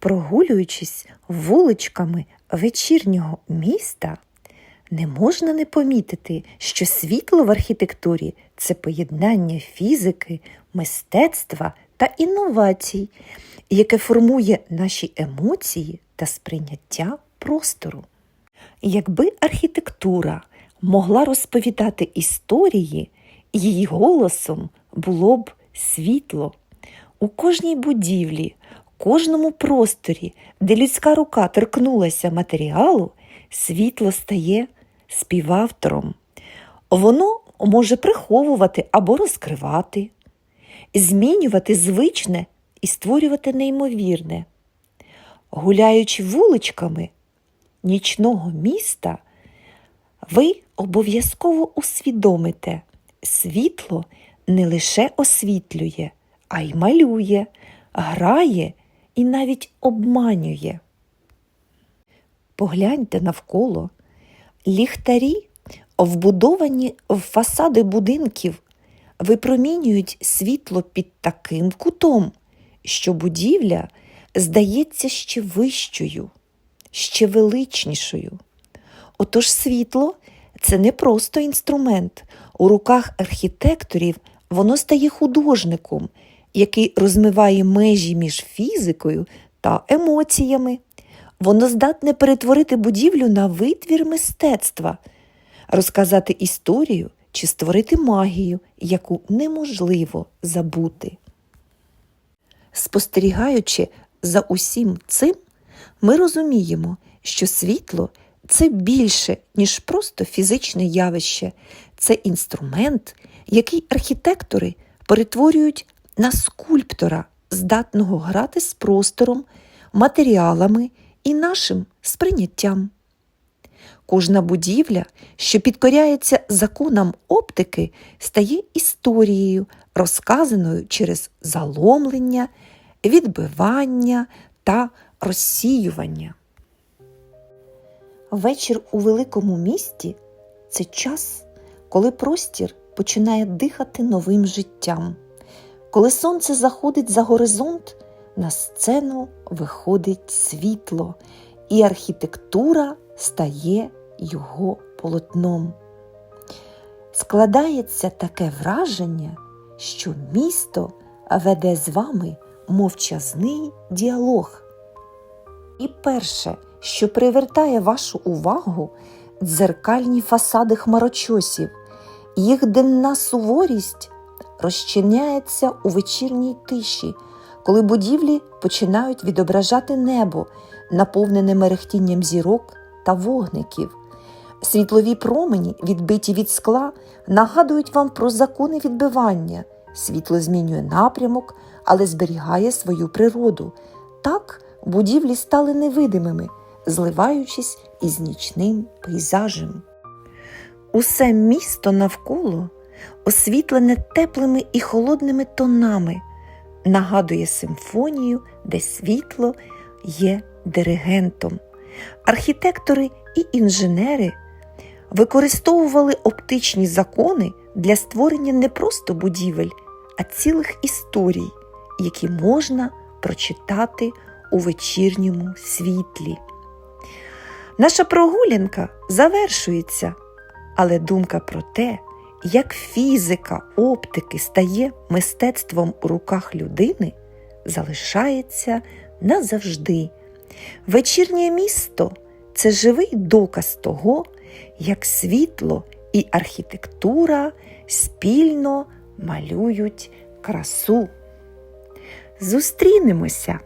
Прогулюючись вуличками вечірнього міста, не можна не помітити, що світло в архітектурі це поєднання фізики, мистецтва та інновацій, яке формує наші емоції та сприйняття простору. Якби архітектура могла розповідати історії, її голосом було б світло. У кожній будівлі, кожному просторі, де людська рука торкнулася матеріалу, світло стає співавтором. Воно може приховувати або розкривати, змінювати звичне і створювати неймовірне. Гуляючи вуличками нічного міста, ви обов'язково усвідомите, світло не лише освітлює, а й малює, грає і навіть обманює. Погляньте навколо. Ліхтарі, вбудовані в фасади будинків, випромінюють світло під таким кутом, що будівля здається ще вищою, ще величнішою. Отож світло це не просто інструмент. У руках архітекторів воно стає художником, який розмиває межі між фізикою та емоціями. Воно здатне перетворити будівлю на витвір мистецтва, розказати історію чи створити магію, яку неможливо забути. Спостерігаючи за усім цим, ми розуміємо, що світло це більше, ніж просто фізичне явище, це інструмент, який архітектори перетворюють на скульптора, здатного грати з простором, матеріалами і нашим сприйняттям. Кожна будівля, що підкоряється законам оптики, стає історією, розказаною через заломлення, відбивання та розсіювання. Вечір у великому місті це час, коли простір починає дихати новим життям. Коли сонце заходить за горизонт, на сцену виходить світло, і архітектура стає його полотном. Складається таке враження, що місто веде з вами мовчазний діалог. І перше, що привертає вашу увагу, дзеркальні фасади хмарочосів, їх денна суворість розчиняється у вечірній тиші, коли будівлі починають відображати небо, наповнене мерехтінням зірок та вогників. Світлові промені, відбиті від скла, нагадують вам про закони відбивання. Світло змінює напрямок, але зберігає свою природу. Так будівлі стали невидимими, зливаючись із нічним пейзажем. Усе місто навколо освітлене теплими і холодними тонами, нагадує симфонію, де світло є диригентом. Архітектори і інженери використовували оптичні закони для створення не просто будівель, а цілих історій, які можна прочитати у вечірньому світлі. Наша прогулянка завершується, але думка про те, як фізика оптики стає мистецтвом у руках людини, залишається назавжди. Вечірнє місто це живий доказ того, як світло і архітектура спільно малюють красу. Зустрінемося!